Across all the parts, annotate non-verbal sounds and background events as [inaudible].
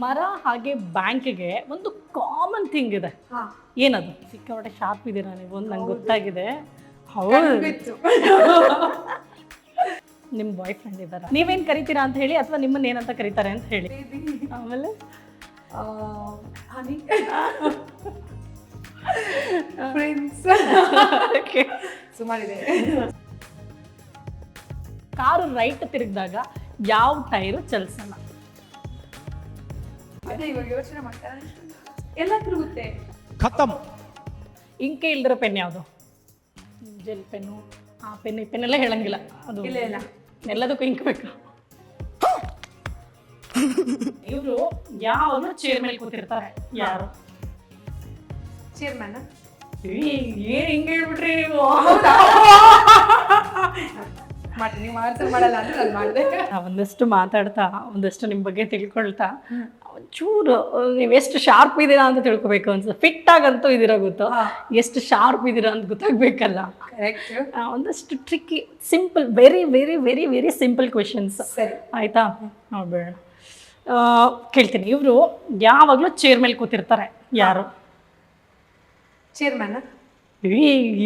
ಮರ ಹಾಗೆ ಬ್ಯಾಂಕ್ಗೆ ಒಂದು ಕಾಮನ್ ಥಿಂಗ್ ಇದೆ. ಏನದು? ಸಿಕ್ಕಾಪಟ್ಟೆ ಶಾರ್ಪ್ ಇದ್ದೀರಾ ನೀವು? ಒಂದು ನಂಗೆ ಗೊತ್ತಾಗಿದೆ. ಹೌದು. ನಿಮ್ಮ ಬಾಯ್ ಫ್ರೆಂಡ್ ಇದ್ದಾರೆ? ನೀವೇನು ಕರಿತೀರಾ ಅಂತ ಹೇಳಿ ಅಥವಾ ನಿಮ್ಮನ್ನ ಏನಂತ ಕರೀತಾರೆ ಅಂತ ಹೇಳಿ. ಆಮೇಲೆ. [laughs] ಸುಮಾರಿದೆ. ಕಾರು ರೈಟ್ ತಿರುಗಿದಾಗ ಯಾವ ಟೈರು ಚಲಿಸಲ್ಲ? ಇವಾಗ ಯೋಚನೆ ಮಾಡ್ತಾ ಎಲ್ಲ ತಿರುಗುತ್ತೆ. ಖತಮ್. ಇಂಕೆ ಇಲ್ದಿರೋ ಪೆನ್ ಯಾವುದು? Gel pen? ಆ ಪೆನ್ ಈ ಪೆನ್ನೆಲ್ಲ ಹೇಳಂಗಿಲ್ಲ. ಅದು ಇಲ್ಲ ಇಲ್ಲ. ಎಲ್ಲದಕ್ಕೂ ಇಂಕ್ ಬೇಕು. ಇವರು ಯಾವನು ಚೇರ್ ಮೇಲೆ ಕೂತಿರ್ತಾರೆ. ಯಾರು? ಚೇರ್ಮನ್ ಏನ್ ಹಿಂಗೆ ಹೇಳ್ಬಿಟ್ರಿ ನೀವು? [laughs] ಮಾಡಿ ನೀವು ಆನ್ಸರ್ ಮಾಡಲ್ಲ ಅಂದ್ರೆ ನಾನು ಮಾಡಿದೆ. ಒಂದಷ್ಟು ಮಾತಾಡ್ತಾ ಒಂದಷ್ಟು ನಿಮ್ಮ ಬಗ್ಗೆ ತಿಳ್ಕೊಳ್ತಾ. ಒಂಚೂರು ನೀವು ಎಷ್ಟು ಶಾರ್ಪ್ ಇದೀರಾ ಅಂತ ತಿಳ್ಕೊಬೇಕು ಅನ್ಸುತ್ತೆ. ಫಿಟ್ ಆಗಂತೂ ಇದೀರಾ ಗೊತ್ತು? ಎಷ್ಟು ಶಾರ್ಪ್ ಇದ್ದೀರಾ ಅಂತ ಗೊತ್ತಾಗ್ಬೇಕಲ್ಲ. ಒಂದಷ್ಟು tricky simple very very very very simple questions ಆಯಿತಾ? ನೋಡ್ಬೇಡ ಕೇಳ್ತೀನಿ. ಇವರು ಯಾವಾಗಲೂ ಚೇರ್ ಮೇಲೆ ಕೂತಿರ್ತಾರೆ. ಯಾರು? ಚೇರ್ಮನ್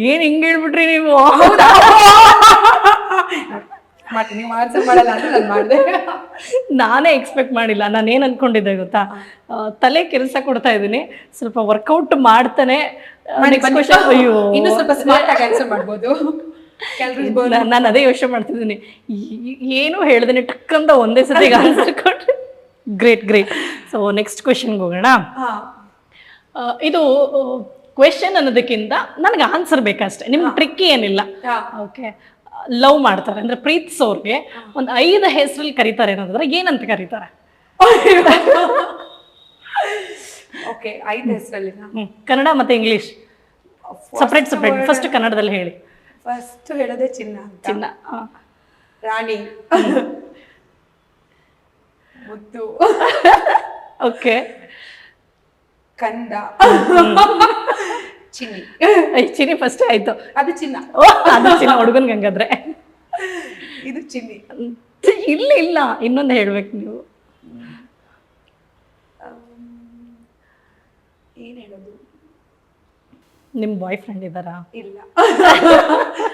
ಏನು ಹಿಂಗೆ ಹೇಳ್ಬಿಟ್ರಿ ನೀವು? ನೀವು ಆನ್ಸರ್ ಮಾಡಲ್ಲ ಅಂದ್ರೆ ನಾನು ಮಾಡಿದೆ. ನಾನೇ ಎಕ್ಸ್ಪೆಕ್ಟ್ ಮಾಡಿಲ್ಲ ನಾನು ಏನು ಅನ್ಕೊಂಡಿದ್ದೆ ಗೊತ್ತಾ? ತಲೆ ಕೆಲಸ ಕೊಡ್ತಾ ಇದ್ದೀನಿ ಸ್ವಲ್ಪ ವರ್ಕೌಟ್ ಮಾಡ್ತಾನೆ. ಅಯ್ಯೋ. ಇನ್ನು ಸ್ವಲ್ಪ ಸ್ಮಾರ್ಟ್ ಆಗಿ ಆನ್ಸರ್ ಮಾಡ್ಬೋದು. ನಾನು ಅದೇ ಯೋಚನೆ ಮಾಡ್ತಿದ್ದೀನಿ. ಏನು ಹೇಳ್ದೇನೆ ಟಕ್ಕಂತ ಒಂದೇ ಸತಿಗೆ ಆನ್ಸರ್ ಕೊಟ್ರೆ. ಗ್ರೇಟ್ ಗ್ರೇಟ್ ಸೊ ನೆಕ್ಸ್ಟ್ ಕ್ವೆಶನ್ಗೆ ಹೋಗೋಣ. ಇದು ಕ್ವೆಶನ್ ಅನ್ನೋದಕ್ಕಿಂತ ನನಗೆ ಆನ್ಸರ್ ಬೇಕಷ್ಟೇ. ನಿಮ್ಮ ಟ್ರಿಕ್ ಏನಿಲ್ಲ. ಓಕೆ ಲವ್ ಮಾಡ್ತಾರೆ. ಅಂದ್ರೆ ಪ್ರೀತಿಸೋರ್ಗೆ ಒಂದು ಐದು ಹೆಸರಲ್ಲಿ ಕರೀತಾರೆ ಏನಂತಂದ್ರೆ ಏನಂತ ಕರೀತಾರೆ? ಓಕೆ ಐದು ಹೆಸರಲ್ಲಿ. ಕನ್ನಡ ಮತ್ತೆ ಇಂಗ್ಲಿಷ್. ಸಪ್ರೇಟ್ ಸಪ್ರೇಟ್ ಫಸ್ಟ್ ಕನ್ನಡದಲ್ಲಿ ಹೇಳಿ. ಫಸ್ಟ್ ಹೇಳೋದೇ ಚಿನ್ನ ಚಿನ್ನ ರಾಣಿ. ಮುದ್ದು. ಓಕೆ. ಕಂದ. ಚಿನ್ನಿ. ಚಿನ್ನಿ ಫಸ್ಟ್ ಆಯ್ತು. ಅದು ಚಿನ್ನ. ಓ ಅದು ಚಿನ್ನ ಹುಡುಗನ್ಗೆ ಹಂಗಾದ್ರೆ ಇದು ಚಿನ್ನಿ. ಇಲ್ಲ ಇಲ್ಲ. ಇನ್ನೊಂದು ಹೇಳ್ಬೇಕು ನೀವು. ಏನು ಹೇಳೋದು? ನಿಮ್ಮ ಬಾಯ್ ಫ್ರೆಂಡ್ ಇದ್ದಾರಾ? ಇಲ್ಲ.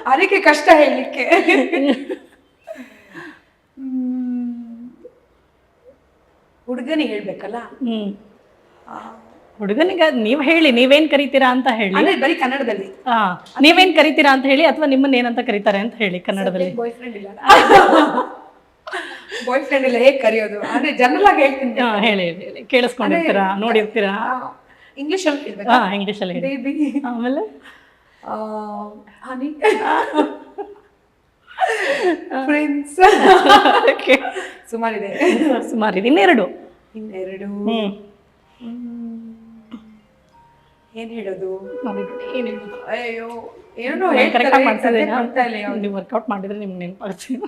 ಅದಕ್ಕೆ ಕಷ್ಟ ಹೇಳಲಿಕ್ಕೆ. ಹುಡುಗನಿಗೆ ಹೇಳ್ಬೇಕಲ್ಲ? ಹ್ಮ್. ಹುಡುಗನಿಗೆ ನೀವು ಹೇಳಿ ನೀವೇನ್ ಕರಿತೀರಾ ಅಂತ ಹೇಳಿ. ಅಂದ್ರೆ ಬರೀ ಕನ್ನಡದಲ್ಲಿ. ಹಾ ನೀವೇನ್ ಕರಿತೀರಾ ಅಂತ ಹೇಳಿ ಅಥವಾ ನಿಮ್ಮನ್ನ ಏನಂತ ಕರೀತಾರೆ ಅಂತ ಹೇಳಿ ಕನ್ನಡದಲ್ಲಿ. ಬಾಯ್ ಫ್ರೆಂಡ್ ಇಲ್ಲ. [laughs] ಬಾಯ್ ಫ್ರೆಂಡ್ ಇಲ್ಲ ಹೇಗೆ ಕರೆಯೋದು? ಅಂದ್ರೆ ಜನರಲ್ ಆಗಿ ಹೇಳ್ತೀನಿ. ಹೇಳಿ ಹೇಳಿ ಹೇಳಿ. ಕೇಳಿಸ್ಕೊಂಡಿರ್ತೀರಾ ನೋಡಿರ್ತೀರಾ? ಇಂಗ್ಲಿಷ್ ಅಲ್ಲಿ ಹೇಳ್ಬೇಕು ಹಾ ಇಂಗ್ಲೀಷಲ್ಲಿ ಹೇಳಿ. ಬೇಬಿ ಆಮೇಲೆ? ಹನಿ ಫ್ರೆಂಡ್ಸ್ ಸುಮಾರಿ ಸುಮಾರಿದೆ. ಸುಮಾರು ಇನ್ನೆರಡು. ಇನ್ನೆರಡು. ಹ್ಮ್. ಏನ್ ಹೇಳೋದು? ನೋಡಿ ಏನ್ ಹೇಳೋದು? ಅಯ್ಯೋ ಏನೋ ಆಗಿ ಮಾಡ್ತಿದ್ದೀನಾ? ನೀವು ವರ್ಕೌಟ್ ಮಾಡಿದ್ರೆ ನಿಮ್ಗೆ ನೆನಪಾಗ್ತೀನಿ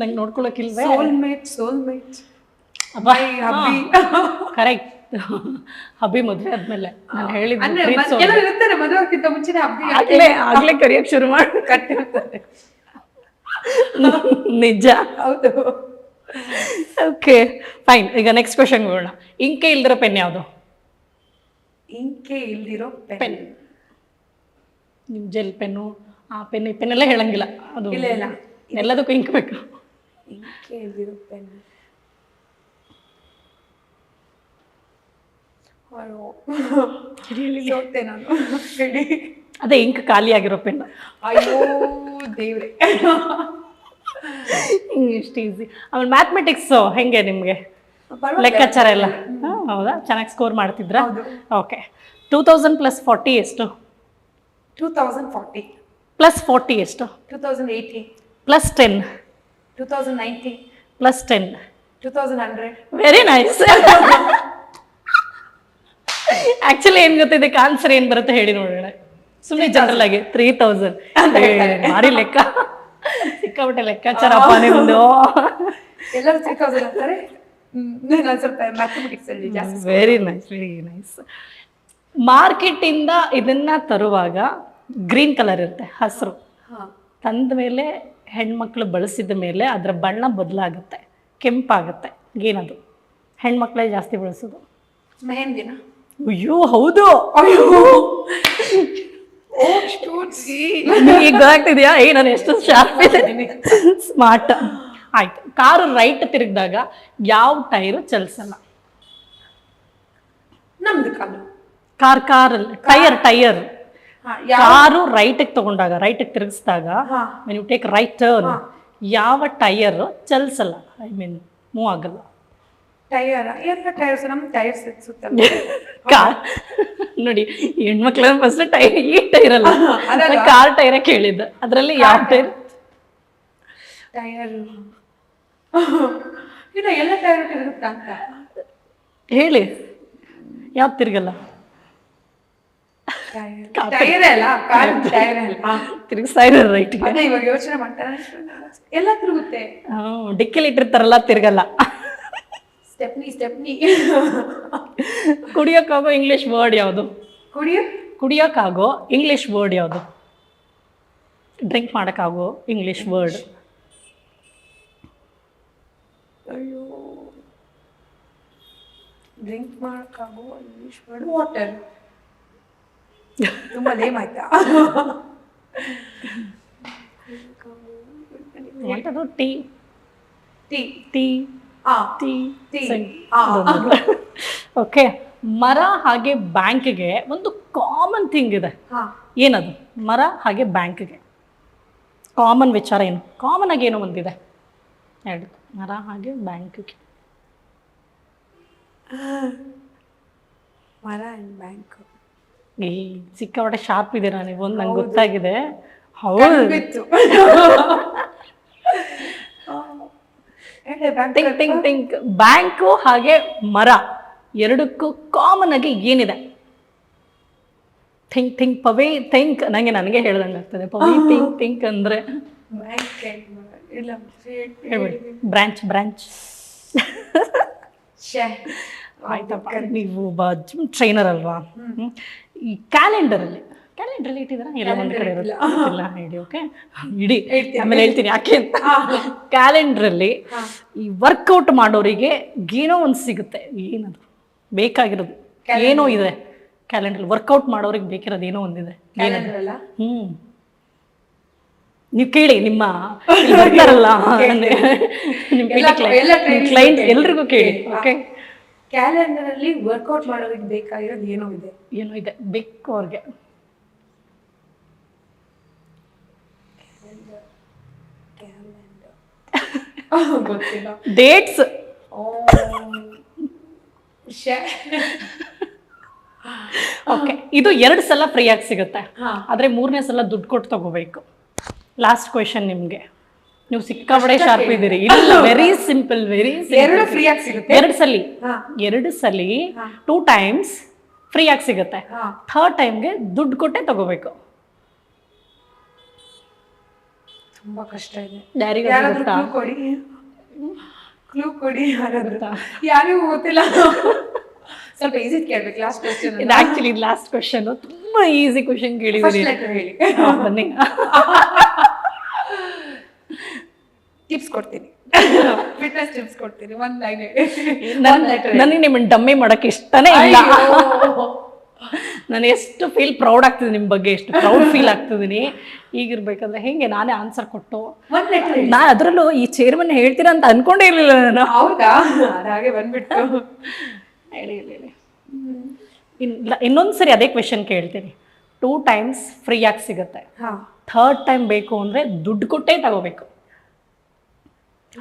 ನಂಗೆ ನೋಡ್ಕೊಳಕ್ಕಿಲ್ವೇ ಸೋಲ್ಮೇಟ್ ಸೋಲ್ಮೇಟ್ ಕರೆಕ್ಟ್ ಹಬ್ಬಿ. ಮದ್ವೆ ಆದ್ಮೇಲೆ. ನಾನು ಹೇಳಿದ್ದೆ ಅಂದ್ರೆ ಪ್ರೀತ್ಸೋದು. ಕೆಲವರು ಇರ್ತಾರೆ ಮದುವೆ ಆಗ್ತಿದ್ದ ಮುಂಚೆನೆ ಹಬ್ಬಿ ಆಗ್ಲೇ ಆಗ್ಲೇ ಕರಿಯಕ್ ಶುರು ಮಾಡಿ. ಕಟ್ಟಿರ್ತಾರೆ ನಿಜ. ಹೌದು. ಓಕೆ ಫೈನ್ ಈಗ ನೆಕ್ಸ್ಟ್ ಕ್ವಶನ್ ಹೋಗೋಣ ಇಂಕೆ ಇಲ್ದಿರೋ ಪೆನ್ ಯಾವುದು? ಇಂಕೆ ಇಲ್ದಿರೋ ಪೆನ್ ನಿಮ್ಮ ನಿಮ್ ಜೆಲ್ ಪೆನ್ನು ಆ ಪೆನ್ ಈ ಪೆನ್ ಎಲ್ಲ ಹೇಳಂಗಿಲ್ಲ. ಅದು ಇಲ್ಲ, ಇಲ್ಲ. ಎಲ್ಲದಕ್ಕೂ ಇಂಕ್ ಬೇಕು. ಇಂಕೆ ಇಲ್ದಿರೋ ಪೆನ್ ಅದೇ ಇಂಕ್ ಖಾಲಿ ಆಗಿರೋ ಪೆನ್ ಅಯ್ಯೋ ದೇವ್ರೆ. ಇಷ್ಟು ಈಸಿ ಆಮೇಲೆ ಮ್ಯಾಥಮೆಟಿಕ್ಸ್ ಹೆಂಗೆ ನಿಮಗೆ. ಲೆಕ್ಕಾಚಾರ ಎಲ್ಲ? ಹೌದಾ? ಚೆನ್ನಾಗಿ score ಮಾಡ್ತಿದ್ರಾ? Okay two thousand plus forty ಎಷ್ಟು? Two thousand forty plus forty ಎಷ್ಟು? Two thousand eighty plus ten two thousand ninety plus ten two thousand hundred very nice actually ಏನು ಗೊತ್ತಿದೆ ಆನ್ಸರ್ ಏನು ಬರುತ್ತೆ ಹೇಳಿ ನೋಡೋಣ. ಸುಮ್ಮನೆ ಜನರಲ್ ಆಗಿ ತ್ರೀ ತೌಸಂಡ್ ಮಾಡಿ ಲೆಕ್ಕ. ಸಿಕ್ಕಾಬಿಟ್ಟೆ ಲೆಕ್ಕಾಚಾರಪ್ಪ ನಿಮ್ದು [laughs] ಎಲ್ಲರೂ ತ್ರೀ ಅಂತಾರೆ. ನಾನು ಸ್ವಲ್ಪ ಮ್ಯಾಥಮೆಟಿಕ್ಸ್ ಅಲ್ಲಿ ಜಾಸ್ತಿ very nice very nice market ಇಂದ ಇದನ್ನ ತರುವಾಗ ಗ್ರೀನ್ ಕಲರ್ ಇರುತ್ತೆ ಹಸಿರು. ತಂದ ಮೇಲೆ ಹೆಣ್ಮಕ್ಳು ಬಳಸಿದ ಮೇಲೆ ಅದರ ಬಣ್ಣ ಬದಲಾಗುತ್ತೆ ಕೆಂಪಾಗುತ್ತೆ ಏನದು? ಹೆಣ್ಮಕ್ಳೇ ಜಾಸ್ತಿ ಬಳಸೋದು. ಮೆಹಂದಿನ? ಅಯ್ಯೋ ಹೌದು. ಅಯ್ಯೋ. [laughs] ಈಗ ಗೊತ್ತಾಗ್ತಿದ್ಯಾ ಏ ನಾನು ಎಷ್ಟು ಶಾರ್ಪ್ ಇದ್ದೀನಿ ಸ್ಮಾರ್ಟ್ ಆಯ್ತು. ಕಾರು ರೈಟ್ ತಿರುಗಿದಾಗ ಯಾವ ಟೈರ್ ಚಲಿಸಲ್ಲ? ನಮ್ದು ಕಾಲು. ಕಾರ್ ಕಾರಲ್ಲಿ ಟೈರ್ ಟೈರ್ ಕಾರು. ರೈಟಿಗೆ ತಗೊಂಡಾಗ ರೈಟಿಗೆ ತಿರುಗಿಸಿದಾಗ. When you take right turn ಯಾವ ಟೈರ್ ಚಲಿಸಲ್ಲ? ಐ ಮೀನ್ ಮೂವ್ ಆಗಲ್ಲ. ಟೈರ್ ಎಲ್ಲ ಟೈರ್ಸ್? ನಮ್ ಟೈರ್ಸ್ ಸುತ್ತಲ್ಲ [laughs] ಕಾರ್ ನೋಡಿ ಹೆಣ್ಮಕ್ಳ ಫಸ್ಟ್ ಟೈರ್ ಈ ಟೈರ್ ಅಲ್ಲ? ಕಾರ್ ಟೈರ ಕೇಳಿದ್ದ. ಅದರಲ್ಲಿ ಯಾವ ಟೈರ್? ಟೈರ್. [laughs] ಇಲ್ಲ ಎಲ್ಲ ಟೈರ್ ತಿರುಗುತ್ತಾ ಅಂತ? ಹೇಳಿ. ಯಾವ್ದು ತಿರುಗಲ್ಲ? ತಿರುಗಿಸ್ತಾ ರೈಟ್ಗೆ ಅದೇ ಇವಾಗ ಯೋಚನೆ ಮಾಡ್ತಾರೆ. ಎಲ್ಲ ತಿರುಗುತ್ತೆ. ಡಿಕ್ಕಿಲಿ ಇಟ್ಟಿರ್ತಾರಲ್ಲ ತಿರ್ಗಲ್ಲ. ಸ್ಟೆಪ್ನಿ ಸ್ಟೆಪ್ನಿ ಕುಡಿಯೋಕ್ಕಾಗೋ ಇಂಗ್ಲಿಷ್ ವರ್ಡ್ ಯಾವುದು? ಕುಡಿಯೋ? ಕುಡಿಯೋಕ್ಕಾಗೋ ಇಂಗ್ಲಿಷ್ ವರ್ಡ್ ಯಾವುದು? ಡ್ರಿಂಕ್ ಮಾಡೋಕ್ಕಾಗೋ ಇಂಗ್ಲಿಷ್ ವರ್ಡ್ ಅಯ್ಯೋ. ಡ್ರಿಂಕ್ ಮಾಡೋಕ್ಕಾಗೋ ಇಂಗ್ಲಿಷ್ ವರ್ಡ್ ವಾಟರ್ ತುಂಬ ಲೇಮ್ ಆಯ್ತಾ? ಅದು ಟೀ ಟೀ ಟೀ. ಓಕೆ [laughs] ಮರ ಹಾಗೆ ಬ್ಯಾಂಕ್ಗೆ ಒಂದು ಕಾಮನ್ ಥಿಂಗ್ ಇದೆ. ಏನದು? ಮರ ಹಾಗೆ ಬ್ಯಾಂಕ್ಗೆ ಕಾಮನ್ ವಿಚಾರ ಏನು? ಕಾಮನ್ ಆಗಿ ಏನೋ ಒಂದಿದೆ. ಹೇಳಿ ಮರ ಹಾಗೆ ಬ್ಯಾಂಕ್ಗೆ ಮರ ಬ್ಯಾಂಕ್ ಏ ಸಿಕ್ಕಾಪಟ್ಟೆ ಶಾರ್ಪ್ ಇದೆ ನೀವು? ಒಂದು ನಂಗೆ ಗೊತ್ತಾಗಿದೆ. ಹೌದು. [laughs] ಥಿಂಕ್ ಥಿಂಕ್ ಥಿಂಕ್ ಬ್ಯಾಂಕು ಹಾಗೆ ಮರ ಎರಡಕ್ಕೂ ಕಾಮನ್ ಆಗಿ ಏನಿದೆ? ಥಿಂಕ್ ಥಿಂಕ್ ಪವಿ ಥಿಂಕ್ ನನಗೆ ನನಗೆ ಹೇಳ್ದಂಗೆ ಆಗ್ತದೆ. ಪವಿ ಥಿಂಕ್ ಥಿಂಕ್ ಅಂದರೆ ಹೇಳ್ಬಿಡಿ. Branch branch. ಆಯ್ತಪ್ಪ. ನೀವು ಬಾ ಟ್ರೈನರ್ ಅಲ್ವಾ. ಈ ಕ್ಯಾಲೆಂಡರಲ್ಲಿ ಕ್ಯಾಲೆಂಡರಲ್ಲಿ ಇಟ್ಟಿದ್ದೀರಾ ಎಲ್ಲ ಒಂದು ಕಡೆ ಇರುತ್ತೆ. ಇಲ್ಲ ಹೇಳಿ ಓಕೆ ಇಡಿ ಆಮೇಲೆ ಹೇಳ್ತೀನಿ. ಯಾಕೆ ಅಂತ. ಕ್ಯಾಲೆಂಡ್ರಲ್ಲಿ ಈ ವರ್ಕೌಟ್ ಮಾಡೋರಿಗೆ ಏನೋ ಒಂದು ಸಿಗುತ್ತೆ. ಏನದು? ಬೇಕಾಗಿರೋದು. ಏನೋ ಇದೆ. ಕ್ಯಾಲೆಂಡರ್ ವರ್ಕೌಟ್ ಮಾಡೋರಿಗೆ ಬೇಕಿರೋದು ಏನೋ ಒಂದಿದೆ. ಹ್ಮ್. ನೀವು ಕೇಳಿ ನಿಮ್ಮ [laughs] ಬರ್ತಾರಲ್ಲ? [laughs] ನಿಮ್ಮ ಕ್ಲೈಂಟ್. ಎಲ್ರಿಗೂ ಕೇಳಿ ಓಕೆ ಕ್ಯಾಲೆಂಡರ್ ಅಲ್ಲಿ ವರ್ಕೌಟ್ ಮಾಡೋದಕ್ಕೆ ಬೇಕಾಗಿರೋದು ಏನೋ ಇದೆ? ಏನೋ ಇದೆ. ಬೇಕು ಅವ್ರಿಗೆ. [laughs] ಗೊತ್ತಿಲ್ಲ. ಡೇಟ್ಸ್. ಓಕೆ [laughs] ಇದು ಎರಡು ಸಲ ಫ್ರೀ ಆಗಿ ಸಿಗುತ್ತೆ. ಆದ್ರೆ ಮೂರನೇ ಸಲ ದುಡ್ಡು ಕೊಟ್ಟು ತಗೋಬೇಕು. ಲಾಸ್ಟ್ ಕ್ವೆಶನ್ ನಿಮ್ಗೆ. ನೀವು ಸಿಕ್ಕಾಪಡೆ ಶಾರ್ಪ್ ಇದ್ದೀರಿ. ಇಲ್ಲ ವೆರಿ ಸಿಂಪಲ್ ವೆರಿ ಎರಡು ಫ್ರೀ ಆಗಿ ಸಿಗುತ್ತೆ? ಎರಡು ಸಲಿ. ಎರಡು ಸಲಿ ಟೂ ಟೈಮ್ಸ್ ಫ್ರೀ ಆಗಿ ಸಿಗುತ್ತೆ. ಥರ್ಡ್ ಟೈಮ್ಗೆ ದುಡ್ಡು ಕೊಟ್ಟೆ ತಗೋಬೇಕು. ತುಂಬಾ ಕಷ್ಟ ಇದೆ. ಯಾರಾದ್ರೂ ಕೊಡಿ. ಕ್ಲೂ ಕೊಡಿ ಯಾರಾದ್ರೂ. ಯಾರಿಗೂ ಗೊತ್ತಿಲ್ಲ. ಸ್ವಲ್ಪ ಈಸಿ ಕೇಳ್ಬೇಕು ಲಾಸ್ಟ್ ಕ್ವಶನ್ ಇದು ಆಕ್ಚುಲಿ ಲಾಸ್ಟ್ ಕ್ವಶನ್ ತುಂಬಾ ಈಸಿ ಕ್ವಶನ್ ಕೇಳಿದಿರಿ ಹೇಳಿ. ಬನ್ನಿ. ಟಿಪ್ಸ್ ಕೊಡ್ತೀನಿ. ಫಿಟ್ನೆಸ್ ಟಿಪ್ಸ್ ಕೊಡ್ತೀನಿ. ಒಂದ್ ಲೈನ್ ನನಗೆ ನಿಮ್ಮನ್ನ ಡಮ್ಮಿ ಮಾಡಕ್ಕೆ ಇಷ್ಟನೇ ಇಲ್ಲ. ನಾನು ಎಷ್ಟು ಫೀಲ್ ಪ್ರೌಡ್ ಆಗ್ತಿದೆ ನಿಮ್ಮ ಬಗ್ಗೆ ಎಷ್ಟು ಪ್ರೌಡ್ ಫೀಲ್ ಆಗ್ತಿದ್ದೀನಿ. ಈಗಿರ್ಬೇಕಂದ್ರೆ ಹೆಂಗೆ ನಾನೇ ಆನ್ಸರ್ ಕೊಟ್ಟು. ನಾನು ಅದರಲ್ಲೂ ಈ ಚೇರ್ಮನ್ ಹೇಳ್ತೀರಾ ಅಂತ ಅನ್ಕೊಂಡೇ ಇರಲಿಲ್ಲ ನಾನು. ಹೌದಾ? ಹಾಗೆ ಬಂದ್ಬಿಟ್ಟು. ಹೇಳಿ ಹೇಳಿ ಇನ್ನೊಂದು ಸರಿ ಅದೇ ಕ್ವೆಶನ್ ಕೇಳ್ತೀನಿ. ಟೂ ಟೈಮ್ಸ್ ಫ್ರೀಯಾಗಿ ಆಗಿ ಸಿಗುತ್ತೆ. ಹಾ. ಥರ್ಡ್ ಟೈಮ್ ಬೇಕು ಅಂದರೆ ದುಡ್ಡು ಕೊಟ್ಟೇ ತಗೋಬೇಕು.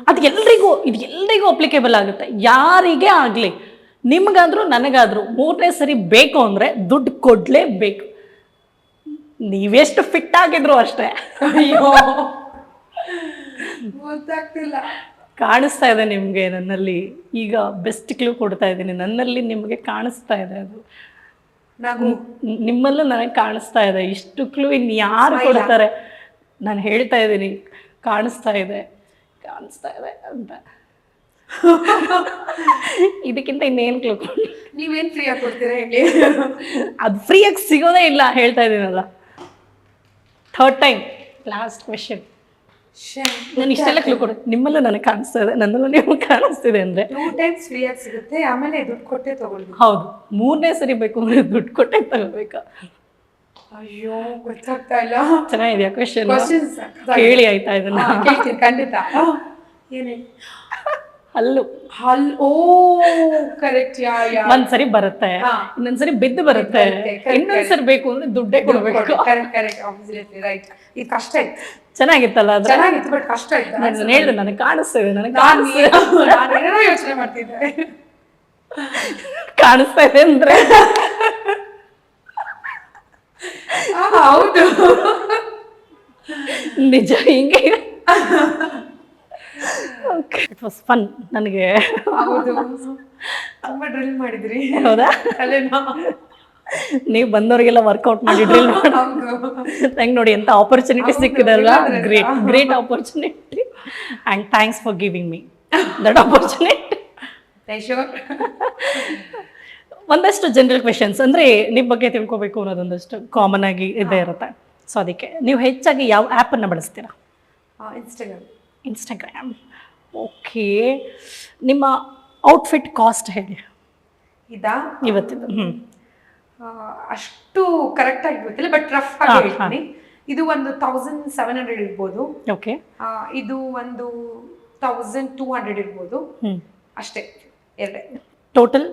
ಅದು ಎಲ್ರಿಗೂ ಇದು ಎಲ್ರಿಗೂ ಅಪ್ಲಿಕೇಬಲ್ ಆಗುತ್ತೆ. ಯಾರಿಗೆ ಆಗಲಿ. ನಿಮ್ಗಾದ್ರೂ ನನಗಾದ್ರೂ ಮೂರನೇ ಸರಿ ಬೇಕು ಅಂದರೆ ದುಡ್ಡು ಕೊಡಲೇಬೇಕು. ನೀವೆಷ್ಟು ಫಿಟ್ ಆಗಿದ್ರು ಅಷ್ಟೇ. ಅಯ್ಯೋ. [laughs] ಗೊತ್ತಾಗ್ತಿಲ್ಲ. ಕಾಣಿಸ್ತಾ ಇದೆ ನಿಮಗೆ ನನ್ನಲ್ಲಿ. ಈಗ ಬೆಸ್ಟ್ ಕ್ಲೂ ಕೊಡ್ತಾ ಇದ್ದೀನಿ. ನನ್ನಲ್ಲಿ ನಿಮಗೆ ಕಾಣಿಸ್ತಾ ಇದೆ ಅದು. ನಾವು ನಿಮ್ಮಲ್ಲೂ ನನಗೆ ಕಾಣಿಸ್ತಾ ಇದೆ. ಇಷ್ಟು ಕ್ಲೂ ಇನ್ನು ಯಾರು ಕೊಡ್ತಾರೆ? ನಾನು ಹೇಳ್ತಾ ಇದ್ದೀನಿ. ಕಾಣಿಸ್ತಾ ಇದೆ. ಕಾಣಿಸ್ತಾ ಇದೆ ಅಂತ. [laughs] ಇದಕ್ಕಿಂತ ಇನ್ನೇನು ಕ್ಲೂ ನೀವೇನ್ ಫ್ರೀ ಆಗಿ ಕೊಡ್ತೀರಾ ಹೇಳಿ? ಅದು ಆಗಿ ಸಿಗೋದೇ ಇಲ್ಲ ಹೇಳ್ತಾ ಇದ್ದೀನಲ್ಲ. ಥರ್ಡ್ ಟೈಮ್ ಲಾಸ್ಟ್ ಕ್ವೆಶನ್ ನಾನು ಇಷ್ಟೆಲ್ಲ ಕ್ಲೂ ಕೊಡು. ನಿಮ್ಮಲ್ಲೂ ನನಗೆ ಕಾಣಿಸ್ತಾ ಇದೆ ನನ್ನಲ್ಲೂ ನಿಮ್ಗೆ ಕಾಣಿಸ್ತಿದೆ ಅಂದ್ರೆ. ಟೂ ಟೈಮ್ಸ್ ಫ್ರೀ ಆಗಿ ಸಿಗುತ್ತೆ ಆಮೇಲೆ ದುಡ್ಡು ಕೊಟ್ಟೆ ತಗೊಳ್ಬೇಕು. ಹೌದು. ಮೂರನೇ ಸರಿ ಬೇಕು ಅಂದರೆ ದುಡ್ಡು ಕೊಟ್ಟೆ ತಗೋಬೇಕಾ ಅಯ್ಯೋ ಗೊತ್ತಾಗ್ತಾ ಇಲ್ಲ. ಚೆನ್ನಾಗಿದೆಯಾ ಕ್ವೆಶನ್ ಕೇಳಿ ಆಯ್ತಾ ಇದನ್ನ? ಖಂಡಿತ. ಏನೇ ಅಲ್ಲೂ ಹಲ್ಲು ಓ ಕರೆಕ್ಟ್ ಯಾ ಯಾ. ಒಂದ್ಸರಿ ಬರುತ್ತೆ. ಇನ್ನೊಂದ್ಸರಿ ಬಿದ್ದು ಬರುತ್ತೆ. ಇನ್ನೊಂದ್ಸರಿ ಬೇಕು ಅಂದ್ರೆ ದುಡ್ಡೇ ಕೊಡ್ಬೇಕು. ಕರೆಕ್ಟ್ ಕರೆಕ್ಟ್ ಆಬ್ವಿಯಸ್ಲಿ ರೈಟ್ ಇದು ಕಷ್ಟ ಇತ್ತು ಚೆನ್ನಾಗಿತ್ತಲ್ಲ ಚೆನ್ನಾಗಿತ್ತು ಬಟ್ ಕಷ್ಟ ಇತ್ತು ನಾನು ಹೇಳಿದೆ ನನಗೆ ಕಾಣಿಸ್ತಿದೆ ನನಗೆ ನಾನು [laughs] ನಾನು ಏನೋ ಯೋಚನೆ ಮಾಡ್ತಿದ್ದೆ. ಕಾಣಿಸ್ತಾ ಇದೆ ಅಂದ್ರೆ? ಹೌದು. ನಿಜ ಹಿಂಗೆ. ಇಟ್ ವಾಸ್ ಫನ್ ನನಗೆ. ತುಂಬಾ ಡ್ರಿಲ್ ಮಾಡಿದ್ರಿ. ಹೌದಾ? ನೀವು ಬಂದವರಿಗೆಲ್ಲ ವರ್ಕೌಟ್ ಮಾಡಿ ಡ್ರಿಲ್ ಮಾಡಿ. ನಂಗೆ ನೋಡಿ ಎಂತ ಆಪರ್ಚುನಿಟಿ ಸಿಕ್ಕಿದೆ ಸಿಕ್ಕಿದಲ್ವಾ? Great great opportunity and thanks for giving me that opportunity ಒಂದಷ್ಟು ಜನರಲ್ ಕ್ವೆಶನ್ಸ್ ಅಂದರೆ ನಿಮ್ಮ ಬಗ್ಗೆ ತಿಳ್ಕೊಬೇಕು ಅನ್ನೋದೊಂದಷ್ಟು ಕಾಮನ್ ಆಗಿ ಇದೇ ಇರುತ್ತೆ. ಸೊ ಅದಕ್ಕೆ ನೀವು ಹೆಚ್ಚಾಗಿ ಯಾವ ಆ್ಯಪನ್ನು ಬಳಸ್ತೀರಾ? ಇನ್ಸ್ಟಾಗ್ರಾಮ್ ಇನ್ಸ್ಟಾಗ್ರಾಮ್ ಓಕೆ ನಿಮ್ಮ ಔಟ್ಫಿಟ್ ಕಾಸ್ಟ್ ಹೇಳಿ ಇದಾ? ಇವತ್ತಿದ್ದು ಹ್ಞೂ ಅಷ್ಟು ಕರೆಕ್ಟ್ ಆಗಿ ಗೊತ್ತಿಲ್ಲ ಬಟ್ ರಫ್ ಆಗಿ ಹಾ, ಹೇಳ್ತೀನಿ. ಇದು ಒಂದು ತೌಸಂಡ್ ಸೆವೆನ್ ಹಂಡ್ರೆಡ್ ಇರ್ಬೋದು. ಓಕೆ ಆ, ಇದು ಒಂದು ತೌಸಂಡ್ ಟೂ ಹಂಡ್ರೆಡ್ ಇರ್ಬೋದು. ಹ್ಞೂ ಅಷ್ಟೇ ಎರಡೇ. Total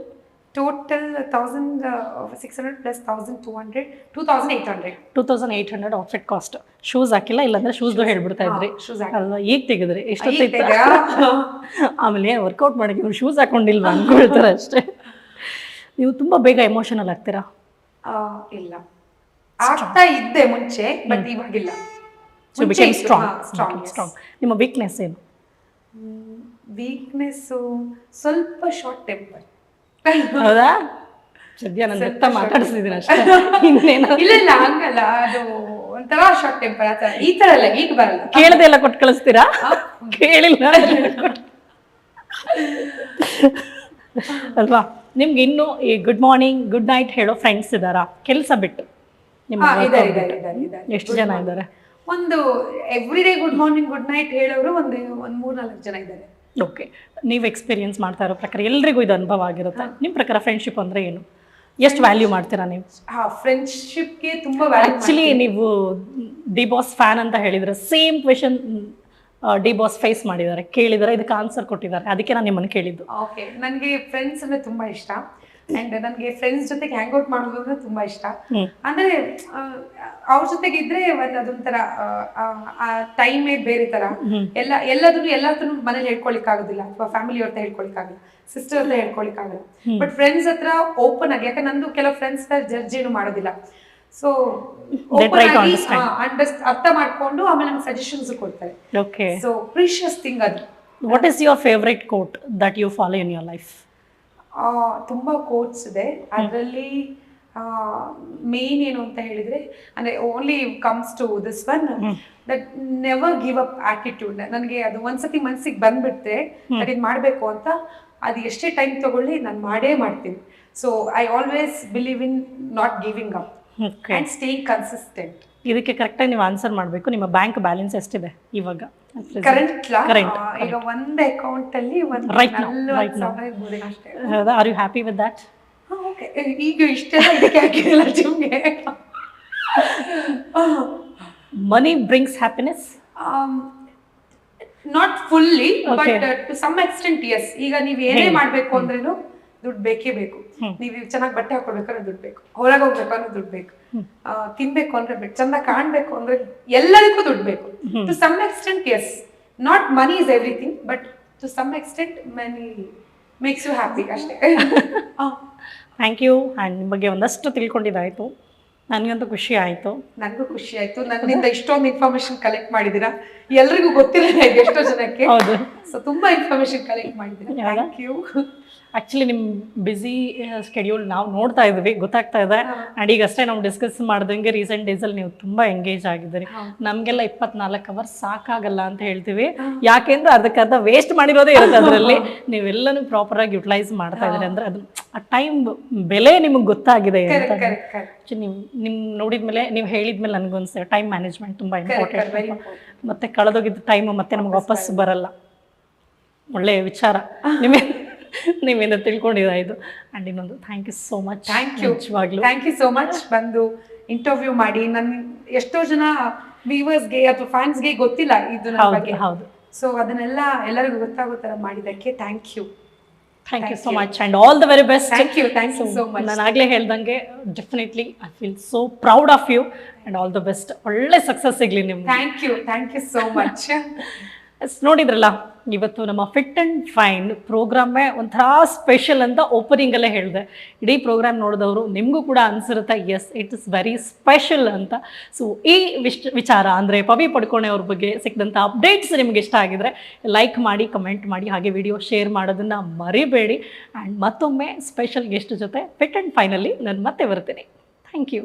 two thousand eight hundred two thousand eight hundred outfit cost shoes ಹಾಕಿಲ್ಲ ಇಲ್ಲಾಂದ್ರೆ ಶೂಸ್ದು ಹೇಳ್ಬಿಡ್ತಾ ಇದ್ರಿ. ಶೂಸ್ ಅಲ್ವಾ ಈಗ ತೆಗೆದ್ರಿ ಎಷ್ಟೊತ್ತಿತ್ತು [laughs] ಆಮೇಲೆ ವರ್ಕೌಟ್ ಮಾಡಕ್ಕೆ ನೀವು ಶೂಸ್ ಹಾಕೊಂಡಿಲ್ವಾ ಅನ್ಕೊಳ್ತಾರೆ ಅಷ್ಟೇ. ನೀವು ತುಂಬ ಬೇಗ ಎಮೋಷನಲ್ ಆಗ್ತೀರಾ? ಇಲ್ಲ. ಆಗ್ತಾ ಇದ್ದೆ ಮುಂಚೆ ಬಟ್ ಇವಾಗಿಲ್ಲ. ಸ್ಟ್ರಾಂಗ್ ಸ್ಟ್ರಾಂಗ್ ನಿಮ್ಮ ವೀಕ್ನೆಸ್ ಏನು? ವೀಕ್ನೆಸ್ಸು ಸ್ವಲ್ಪ ಶಾರ್ಟ್ ಟೆಂಪರ್ ಹೌದಾ? ಸದ್ಯ ನನ್ನ ಸತ್ತ ಮಾತಾಡಿಸಿದ್ರೆ ಅಷ್ಟೇ. ಇನ್ನೇನು ಇಲ್ಲ ಇಲ್ಲ ಹಂಗಲ್ಲ ಅದು ಒಂಥರ ಶಾರ್ಟ್ ಟೆಂಪರ್ ಆತರ ಈ ತರ ಅಲ್ಲ ಈಗ ಬರಲ್ಲ. ಕೇಳದೆ ಎಲ್ಲ ಕೊಟ್ಟು ಕಳಿಸ್ತೀರಾ? ಕೇಳಿಲ್ಲ. ಅಲ್ವಾ? ನಿಮ್ಗೆ ಇನ್ನು ಈ ಗುಡ್ ಮಾರ್ನಿಂಗ್ ಗುಡ್ ನೈಟ್ ಹೇಳೋ ಫ್ರೆಂಡ್ಸ್ ಇದ್ದಾರಾ ಕೆಲಸ ಬಿಟ್ಟು. ನಿಮ್ಮ. ಎಷ್ಟು ಜನ ಇದ್ದಾರೆ ಒಂದು every day good morning good night ಹೇಳೋರು ಒಂದು ಒಂದ್ ಮೂರ್ನಾಲ್ಕು ಜನ ಇದ್ದಾರೆ ಓಕೆ ನೀವು ಎಕ್ಸ್ಪೀರಿಯನ್ಸ್ ಮಾಡ್ತಾ ಇರೋ ಪ್ರಕಾರ ಎಲ್ರಿಗೂ ಇದು ಅನುಭವ ಆಗಿರುತ್ತೆ. ನಿಮ್ಮ ಪ್ರಕಾರ ಫ್ರೆಂಡ್ಶಿಪ್ ಅಂದರೆ ಏನು? ಎಷ್ಟು ವ್ಯಾಲ್ಯೂ ಮಾಡ್ತೀರಾ ನೀವು? ಹಾ ಫ್ರೆಂಡ್ಶಿಪ್ಗೆ ತುಂಬ ಆ್ಯಕ್ಚುಲಿ ನೀವು ಡಿ ಬಾಸ್ ಫ್ಯಾನ್ ಅಂತ ಹೇಳಿದರೆ same question D boss face ಮಾಡಿದ್ದಾರೆ ಕೇಳಿದ್ದಾರೆ ಇದಕ್ಕೆ ಆನ್ಸರ್ ಕೊಟ್ಟಿದ್ದಾರೆ ಅದಕ್ಕೆ ನಾನು ನಿಮ್ಮನ್ನು ಕೇಳಿದ್ದು. ಓಕೆ ನನಗೆ ಫ್ರೆಂಡ್ಸ್ ಅಂದರೆ ತುಂಬ ಇಷ್ಟ. ಅಂಡ್ ನನಗೆ ಫ್ರೆಂಡ್ಸ್ ಜೊತೆಗೆ ಹ್ಯಾಂಗ್ ಔಟ್ ಮಾಡೋದು ಅಂದ್ರೆ ತುಂಬಾ ಇಷ್ಟ. ಅಂದ್ರೆ ಅವ್ರ ಜೊತೆಗೆ ಇದ್ರೆ ಅದೊಂಥರ ಟೈಮೇ ಬೇರೆ ತರ. ಎಲ್ಲ ಎಲ್ಲದನ್ನು ಎಲ್ಲದನ್ನು ಮನೇಲಿ ಹೇಳ್ಕೊಳಿಕ್ ಆಗುದಿಲ್ಲ ಅಥವಾ ಫ್ಯಾಮಿಲಿ ಅವ್ರ ಹೇಳ್ಕೊಳಿಕ್ ಆಗಲ್ಲ ಸಿಸ್ಟರ್ ಹತ್ರ ಹೇಳ್ಕೊಳಿಕ್ ಆಗಲ್ಲ ಬಟ್ ಫ್ರೆಂಡ್ಸ್ ಹತ್ರ ಓಪನ್ ಆಗಿ ಯಾಕಂದ್ರೆ ನಂದು ಕೆಲವು ಫ್ರೆಂಡ್ಸ್ ಜಡ್ಜ್ ಏನು ಮಾಡೋದಿಲ್ಲ. ಸೊ ಅರ್ಥ ಮಾಡ್ಕೊಂಡು ಆಮೇಲೆ ನಮ್ಗೆ ಸಜೆಷನ್ಸ್ ಕೊಡ್ತಾರೆ. ಓಕೆ ಸೊ ಪ್ರೀಶಿಯಸ್ ಥಿಂಗ್ ಅದು. What is your favourite quote that you follow in your life ತುಂಬಾ ಕೋಟ್ಸ್ ಇದೆ. ಅದರಲ್ಲಿ ಮೇನ್ ಏನು ಅಂತ ಹೇಳಿದ್ರೆ ಅಂದ್ರೆ only comes to this one that never give up attitude ನನಗೆ ಅದು ಒಂದ್ಸತಿ ಮನ್ಸಿಗೆ ಬಂದ್ಬಿಟ್ರೆ ಬಟ್ ಇದು ಮಾಡಬೇಕು ಅಂತ ಅದು ಎಷ್ಟೇ ಟೈಮ್ ತಗೊಳ್ಳಿ ನಾನು ಮಾಡೇ ಮಾಡ್ತೀನಿ. So I always believe in not giving up and staying consistent ಇದಕ್ಕೆ ಕರೆಕ್ಟಾಗಿ ನೀವು ಆನ್ಸರ್ ಮಾಡಬೇಕು. ನಿಮ್ಮ ಬ್ಯಾಂಕ್ ಬ್ಯಾಲೆನ್ಸ್ ಎಷ್ಟಿದೆ ಇವಾಗ? ಕರೆಂಟ್ Current, ಈಗ ಒಂದೇ ಅಕೌಂಟ್ ಅಲ್ಲಿ ಒಂದು right ಸಾವಿರ ಅಷ್ಟೇ. ಹೌದಾ are you happy with that okay ಈಗ ಇಷ್ಟೆಲ್ಲ ಇದಕ್ಕೆ ಹಾಕಿದಿಲ್ಲ ಜಿಮ್ಗೆ money brings happiness not fully but. To some extent yes ಈಗ ನೀವು ಏನೇ ಮಾಡ್ಬೇಕು ಅಂದ್ರೇನು ದುಡ್ಡು ಬೇಕೇ ಬೇಕು. ನೀವು ಚೆನ್ನಾಗಿ ಬಟ್ಟೆ ಹಾಕೊಳ್ಬೇಕಾದ್ರೆ ದುಡ್ಡು ಬೇಕು. ಹೊರಗೆ ಹೋಗ್ಬೇಕು ಅಂದ್ರೆ ದುಡ್ಡು ಬೇಕು. ಆ, ತಿನ್ಬೇಕು ಅಂದ್ರೆ ಬೇಕು. ಚಂದ ಕಾಣ್ಬೇಕು ಅಂದ್ರೆ ಎಲ್ಲದಕ್ಕೂ ದುಡ್ಡು ಬೇಕು. To some extent yes not money is everything but to some extent money makes you happy ಅಷ್ಟೇ. ಥ್ಯಾಂಕ್ ಯು ಆ್ಯಂಡ್ ನಿಮ್ಮ ಬಗ್ಗೆ ಒಂದಷ್ಟು ತಿಳ್ಕೊಂಡಿದ್ದಾಯಿತು. ನನಗಂತೂ ಖುಷಿ ಆಯಿತು. ನನಗೂ ಖುಷಿ ಆಯ್ತು. ನನ್ನಿಂದ ಇಷ್ಟೊಂದು ಇನ್ಫಾರ್ಮೇಶನ್ ಕಲೆಕ್ಟ್ ಮಾಡಿದೀರಾ ಎಲ್ರಿಗೂ ಗೊತ್ತಿಲ್ಲ ಎಷ್ಟೋ ಜನಕ್ಕೆ. ಹೌದು. ಸೊ ತುಂಬಾ ಇನ್ಫಾರ್ಮೇಶನ್ ಕಲೆಕ್ಟ್ ಮಾಡಿದ್ದೀರಾ? ಥ್ಯಾಂಕ್ ಯು ಆ್ಯಕ್ಚುಲಿ ನಿಮ್ಮ ಬ್ಯುಸಿ ಸ್ಕೆಡ್ಯೂಲ್ ನಾವು ನೋಡ್ತಾ ಇದ್ವಿ ಗೊತ್ತಾಗ್ತಾ ಇದೆ. ಆ್ಯಂಡ್ ಈಗ ಅಷ್ಟೇ ನಾವು ಡಿಸ್ಕಸ್ ಮಾಡ್ದಂಗೆ ರೀಸೆಂಟ್ ಡೇಸಲ್ಲಿ ನೀವು ತುಂಬ ಎಂಗೇಜ್ ಆಗಿದ್ದೀರಿ. ನಮಗೆಲ್ಲ ಇಪ್ಪತ್ನಾಲ್ಕು ಅವರ್ ಸಾಕಾಗಲ್ಲ ಅಂತ ಹೇಳ್ತೀವಿ. ಯಾಕೆಂದ್ರೆ ಅದಕ್ಕರ್ಧ ವೇಸ್ಟ್ ಮಾಡಿರೋದೇ ಇರುತ್ತೆ ಅದರಲ್ಲಿ. ನೀವೆಲ್ಲನೂ ಪ್ರಾಪರಾಗಿ ಯುಟಿಲೈಸ್ ಮಾಡ್ತಾ ಇದ್ದೀರಿ ಅಂದ್ರೆ ಅದು ಆ ಟೈಮ್ ಬೆಲೆ ನಿಮಗೆ ಗೊತ್ತಾಗಿದೆ ಅಂತ ನೀವು ನಿಮ್ಮ ನೋಡಿದ್ಮೇಲೆ ನೀವು ಹೇಳಿದ್ಮೇಲೆ ನನಗೊಂದು ಟೈಮ್ ಮ್ಯಾನೇಜ್ಮೆಂಟ್ ತುಂಬ ಇಂಪಾರ್ಟೆಂಟ್ ಮತ್ತೆ ಕಳೆದೋಗಿದ್ದ ಟೈಮ್ ಮತ್ತೆ ನಮ್ಗೆ ವಾಪಸ್ ಬರಲ್ಲ. ಒಳ್ಳೆಯ ವಿಚಾರ. ನಿಮಗೆ ನೀವಿಂದ ಇದು. ಆ್ಯಂಡ್ ಇನ್ನೊಂದು thank you so much thank you ನಿಜವಾಗ್ಲೂ. ಥ್ಯಾಂಕ್ ಯು ಸೋ ಮಚ್ ಬಂದು ಇಂಟರ್ವ್ಯೂ ಮಾಡಿ. ನನ್ ಎಷ್ಟೋ ಜನ ವ್ಯೂವರ್ಸ್ಗೆ ಅಥವಾ ಫ್ಯಾನ್ಸ್ಗೆ ಗೊತ್ತಿಲ್ಲ ಇದು ನನ್ನ ಹೌದು ಬಗ್ಗೆ. ಹೌದು. ಸೊ ಅದನ್ನೆಲ್ಲ ಎಲ್ಲರಿಗೂ ಗೊತ್ತಾಗೋ ಥರ ಮಾಡಿದ್ದಕ್ಕೆ thank you thank you so much and all the very best thank you thank you so much ನಾನು ಆಗಲೇ ಹೇಳ್ದಂಗೆ definitely I feel so proud of you and all the best ಒಳ್ಳೆ ಸಕ್ಸಸ್ ಸಿಗಲಿ ನಿಮ್ಗೆ. Thank you thank you so much ನೋಡಿದ್ರಲ್ಲ ಇವತ್ತು ನಮ್ಮ fit and fine ಪ್ರೋಗ್ರಾಮೇ ಒಂಥರ ಸ್ಪೆಷಲ್ ಅಂತ ಓಪನಿಂಗಲ್ಲೇ ಹೇಳಿದೆ. ಇಡೀ ಪ್ರೋಗ್ರಾಮ್ ನೋಡಿದವರು ನಿಮಗೂ ಕೂಡ ಅನಿಸಿರುತ್ತೆ yes it is very special ಅಂತ. ಸೊ ಈ ವಿಶ್, ವಿಚಾರ ಅಂದರೆ ಪವಿ ಪಡ್ಕೋಣೆ ಅವ್ರ ಬಗ್ಗೆ ಸಿಕ್ಕಿದಂಥ ಅಪ್ಡೇಟ್ಸ್ ನಿಮ್ಗೆ ಇಷ್ಟ ಆಗಿದ್ರೆ ಲೈಕ್ ಮಾಡಿ ಕಮೆಂಟ್ ಮಾಡಿ, ಹಾಗೆ ವಿಡಿಯೋ ಶೇರ್ ಮಾಡೋದನ್ನು ಮರಿಬೇಡಿ. ಆ್ಯಂಡ್ ಮತ್ತೊಮ್ಮೆ ಸ್ಪೆಷಲ್ ಗೆಸ್ಟ್ ಜೊತೆ ಫಿಟ್ ಆ್ಯಂಡ್ ಫೈನಲ್ಲಿ ನಾನು ಮತ್ತೆ ಬರ್ತೀನಿ. Thank you